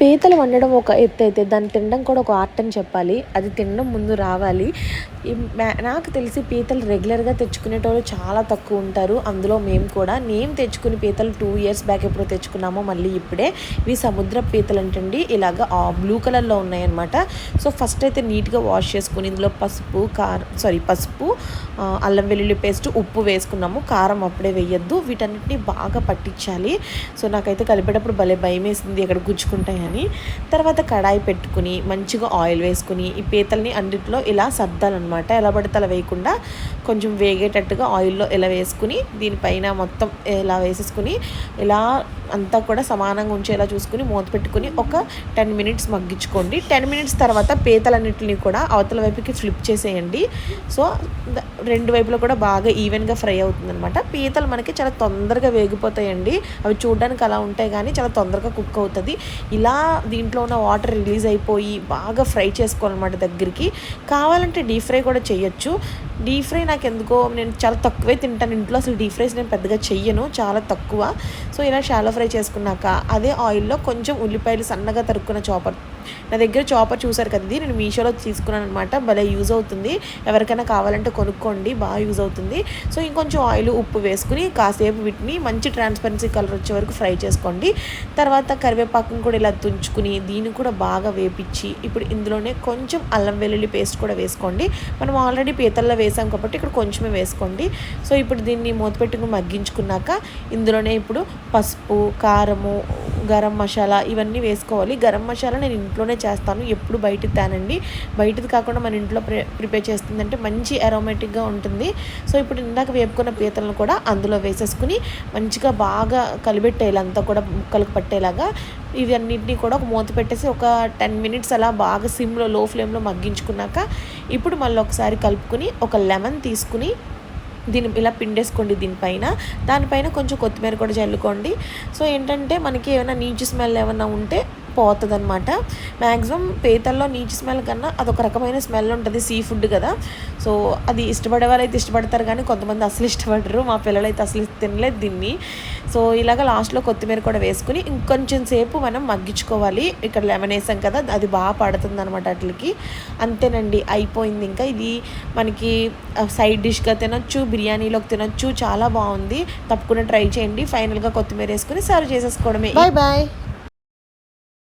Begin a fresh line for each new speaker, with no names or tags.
పీతలు వండడం ఒక ఎత్తు అయితే దాన్ని తినడం కూడా ఒక ఆర్ట్ అని చెప్పాలి. అది తినడం ముందు రావాలి. నాకు తెలిసి పీతలు రెగ్యులర్గా తెచ్చుకునేటోళ్ళు చాలా తక్కువ ఉంటారు. అందులో మేము కూడా నేను తెచ్చుకుని పీతలు టూ ఇయర్స్ బ్యాక్ ఎప్పుడో తెచ్చుకున్నామో మళ్ళీ ఇప్పుడే. ఇవి సముద్ర పీతలు అంటండి ఇలాగ బ్లూ కలర్లో ఉన్నాయన్నమాట. సో ఫస్ట్ అయితే నీట్గా వాష్ చేసుకుని ఇందులో పసుపు కారం సారీ పసుపు అల్లం వెల్లుల్లి పేస్ట్ ఉప్పు వేసుకున్నాము. కారం అప్పుడే వేయద్దు. వీటన్నిటిని బాగా పట్టించాలి. సో నాకైతే కలిపేటప్పుడు భలే భయం వేసింది ఎక్కడ అని. తర్వాత కడాయి పెట్టుకుని మంచిగా ఆయిల్ వేసుకుని ఈ పీతల్ని అన్నింటిలో ఇలా సర్దాలన్నమాట. ఎలా పడితే అలా వేయకుండా కొంచెం వేగేటట్టుగా ఆయిల్లో ఇలా వేసుకుని దీనిపైన మొత్తం ఇలా వేసేసుకుని ఇలా అంతా కూడా సమానంగా ఉంచేలా చూసుకుని మూత పెట్టుకుని ఒక టెన్ మినిట్స్ మగ్గించుకోండి. టెన్ మినిట్స్ తర్వాత పీతలన్నిటిని కూడా అవతల వైపుకి ఫ్లిప్ చేసేయండి. సో రెండు వైపులో కూడా బాగా ఈవెన్గా ఫ్రై అవుతుంది అనమాట పీతలు మనకి చాలా తొందరగా వేగిపోతాయండి. అవి చూడడానికి అలా ఉంటాయి కానీ చాలా తొందరగా కుక్ అవుతుంది. ఇలా దీంట్లో ఉన్న వాటర్ రిలీజ్ అయిపోయి బాగా ఫ్రై చేసుకోవాలన్నమాట దగ్గరికి. కావాలంటే డీప్ ఫ్రై కూడా చేయొచ్చు. డీప్ ఫ్రై నాకు ఎందుకో నేను చాలా తక్కువే తింటాను. ఇంట్లో అసలు డీప్ ఫ్రైస్ నేను పెద్దగా చెయ్యను చాలా తక్కువ. సో ఇలా షాలో ఫ్రై చేసుకున్నాక అదే ఆయిల్లో కొంచెం ఉల్లిపాయలు సన్నగా తరుక్కున్న చాపర్ నా దగ్గర చాపర్ చూసారు కదా ఇది నేను మీషోలో తీసుకున్నాను అనమాట భలే యూజ్ అవుతుంది. ఎవరికైనా కావాలంటే కొనుక్కోండి బాగా యూజ్ అవుతుంది. సో ఇంకొంచెం ఆయిల్ ఉప్పు వేసుకుని కాసేపు వీటిని మంచి ట్రాన్స్పరెన్సీ కలర్ వచ్చే వరకు ఫ్రై చేసుకోండి. తర్వాత కరివేపాకుని కూడా ఇలా తుంచుకుని దీన్ని కూడా బాగా వేపించి ఇప్పుడు ఇందులోనే కొంచెం అల్లం వెల్లుల్లి పేస్ట్ కూడా వేసుకోండి. మనం ఆల్రెడీ పీతల్లో వేసాం కాబట్టి ఇక్కడ కొంచెమే వేసుకోండి. సో ఇప్పుడు దీన్ని మూత పెట్టుకుని మగ్గించుకున్నాక ఇందులోనే ఇప్పుడు పసుపు కారము గరం మసాలా ఇవన్నీ వేసుకోవాలి. గరం మసాలా నేను ఇంట్లోనే చేస్తాను. ఎప్పుడు బయట తేనండి. బయటది కాకుండా మన ఇంట్లో ప్రిపేర్ చేస్తుందంటే మంచి అరోమేటిక్గా ఉంటుంది. సో ఇప్పుడు ఇందాక వేపుకున్న పీతలను కూడా అందులో వేసేసుకుని మంచిగా బాగా కలిపెట్టేయాలి అంతా కూడా ముక్కలకు పట్టేలాగా ఇవన్నింటినీ కూడా ఒక మూత పెట్టేసి ఒక టెన్ మినిట్స్ అలా బాగా సిమ్లో లో ఫ్లేమ్లో మగ్గించుకున్నాక ఇప్పుడు మళ్ళీ ఒకసారి కలుపుకుని ఒక లెమన్ తీసుకుని దీని ఇలా పిండేసుకోండి దీనిపైన. దానిపైన కొంచెం కొత్తిమీర కూడా చల్లుకోండి. సో ఏంటంటే మనకి ఏమైనా నీచు స్మెల్ ఏమైనా ఉంటే పోతుంది అనమాట మ్యాక్సిమం పీతల్లో నీచు స్మెల్ కన్నా అదొక రకమైన స్మెల్ ఉంటుంది సీ ఫుడ్ కదా. సో అది ఇష్టపడే వాళ్ళైతే ఇష్టపడతారు కానీ కొంతమంది అసలు ఇష్టపడరు. మా పిల్లలు అయితే అసలు తినలేదు దీన్ని. సో ఇలాగ లాస్ట్లో కొత్తిమీర కూడా వేసుకుని ఇంకొంచెం సేపు మనం మగ్గించుకోవాలి. ఇక్కడ లెమన్ వేసాం కదా అది బాగా పడుతుంది అనమాట అట్లకి. అంతేనండి అయిపోయింది ఇంకా. ఇది మనకి సైడ్ డిష్గా తినొచ్చు బిర్యానీలోకి తినొచ్చు చాలా బాగుంది. తప్పకుండా ట్రై చేయండి. ఫైనల్గా కొత్తిమీర వేసుకుని సర్వ్ చేసేసుకోవడమే. Bye bye